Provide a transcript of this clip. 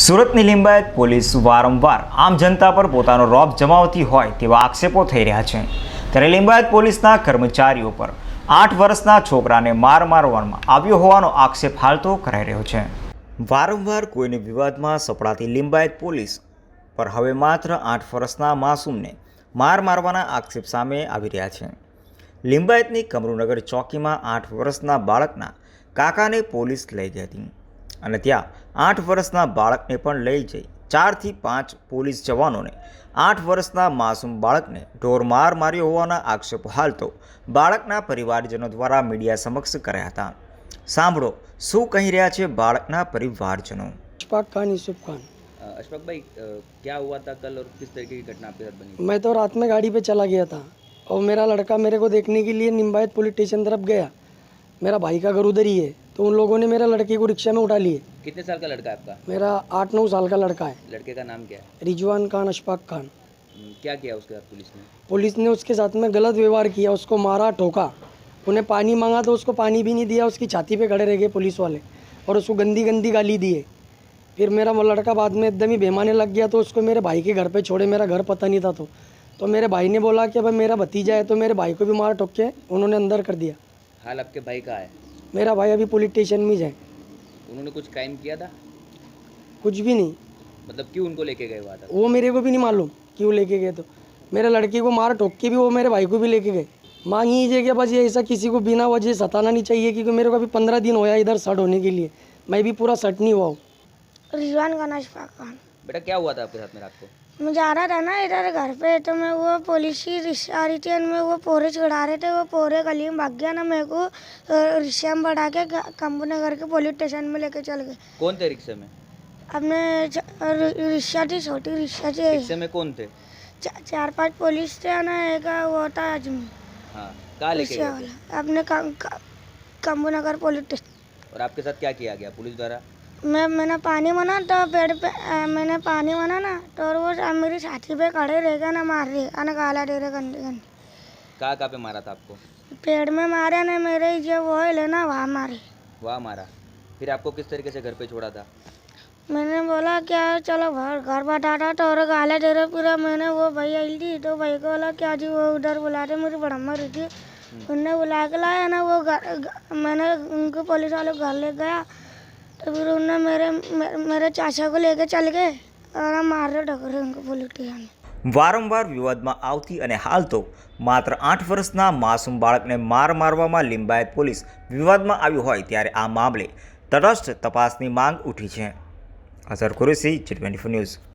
સુરતની લિંબાયત પોલીસ વારંવાર આમ જનતા પર પોતાનો રોબ જમાવતી હોય તેવા આક્ષેપો થઈ રહ્યા છે. ત્યારે લિંબાયત પોલીસના કર્મચારીઓ પર આઠ વર્ષના છોકરાને માર મારવામાં આવ્યો હોવાનો આક્ષેપ હાલ તો કરાઈ રહ્યો છે. વારંવાર કોઈને વિવાદમાં સપડાતી લિંબાયત પોલીસ પર હવે માત્ર આઠ વર્ષના માસૂમને માર મારવાના આક્ષેપ સામે આવી રહ્યા છે. લિંબાયતની કમરૂનગર ચોકીમાં આઠ વર્ષના બાળકના કાકાને પોલીસ લઈ ગઈ હતી અને ત્યાં આઠ વર્ષના બાળકને પણ લઈ જઈ ચારથી પાંચ પોલીસ જવાનોને આઠ વર્ષના માસૂમ બાળકને ઢોર માર માર્યો હોવાના આક્ષેપો હાલ તો બાળકના પરિવારજનો દ્વારા મીડિયા સમક્ષ કર્યા હતા સાંભળો શું કહી રહ્યા છે બાળકના પરિવારજનો अशफाक खान यूसुफ खान अ, अशफाक भाई अ, क्या हुआ था कल और किस तरीके की घटना आपके साथ बनी मैं तो रात में गाड़ी पे चला गया था और मेरा लड़का मेरे को देखने के लिए निम्बायत पुलिस स्टेशन तरफ गया मेरा भाई का घर उधर ही है तो उन लोगों ने मेरा लड़के को रिक्शा में उठा लिए। कितने साल का लड़का है आपका? मेरा आठ नौ साल का लड़का है। लड़के का नाम क्या है? रिजवान खान अशफाक खान। हम्म, क्या किया उसके साथ पुलिस ने? पुलिस ने उसके साथ में गलत व्यवहार किया उसको मारा ठोका। उन्हें पानी मांगा तो उसको पानी भी नहीं दिया उसकी छाती पे खड़े रह गए पुलिस वाले और उसको गंदी गंदी गाली दिए। फिर मेरा वो लड़का बाद में एकदम ही बेमाने लग गया तो उसको मेरे भाई के घर पे छोड़े मेरा घर पता नहीं था तो। तो मेरे भाई ने बोला कि भाई मेरा भतीजा है तो मेरे भाई को भी मार ठोक के उन्होंने अंदर कर दिया। हाल आपके भाई का है? मेरा भाई अभी पुलिस स्टेशन में ही है उन्होंने कुछ क्राइम किया था? कुछ भी नहीं। मतलब क्यों उनको लेके गए हुआ था वो मेरे को भी नहीं मालूम क्यों लेके गए तो। मेरे लड़के को मार ठोक के भी वो मेरे भाई को भी लेके गए। मांग लीजिए कि बस ये ऐसा किसी को बिना वजह सताना नहीं चाहिए क्योंकि मेरे को अभी पंद्रह दिन होया इधर सट होने के लिए। मैं भी पूरा सट नहीं हुआ हूँ। रिजवान अशफाक खान बेटा क्या हुआ था आपके साथ में रात को? मैं जा रहा था ना इधर घर पे तो मैं वो पुलिस की रिक्शा आ रही थी और मैं वो पोरे चढ़ा रहे थे वो पोरे गली में भाग गया ना मेरे को अ, रिक्शा में बढ़ा के कंपू नगर के पुलिस स्टेशन में लेके चल गए। कौन थे रिक्शे में? अपने रिक्शा थी छोटी रिक्शा थी। रिक्शे में कौन थे? चा, चार पाँच पुलिस थे ना एक वो था अजमेर हाँ लेके रिक्शा वाला। अपने कंपू नगर पुलिस स्टेशन और आपके साथ क्या किया गया पुलिस द्वारा? मैं मैंने पानी मना तो पेड़ पे अ, मैंने पानी मना ना तो वो मेरी छाती पे खड़े रह गए ना मार रहे अन गाला दे रहे गंदे गंदे। कहाँ कहाँ पे मारा था आपको? पेड़ में मारे ना मेरे जो वो है ना वहाँ मारे। वहाँ मारा। फिर आपको किस तरीके से घर पे छोड़ा था? मैंने बोला क्या चलो घर घर बताता तो और गाला दे रहे पूरा। मैंने वो भाई आई थी तो भाई को बोला क्या जी वो उधर बुला रहे मेरी बड़म्मा रही थी उनने बुला के लाया ना वो मैंने उनको पुलिस वाले घर ले गया। तो फिर उनने मेरे मे- मेरे चाचा को लेके चल गए और मार रहे ढक रहे उनको पुलिस स्टेशन में વારંવાર વિવાદમાં આવતી અને હાલ તો માત્ર આઠ વર્ષના માસૂમ બાળકને માર મારવામાં લિંબાયત પોલીસ વિવાદમાં આવ્યું હોય ત્યારે આ મામલે તટસ્થ તપાસની માંગ ઉઠી છે અઝર કુરેશી જી ટ્વેન્ટી ન્યૂઝ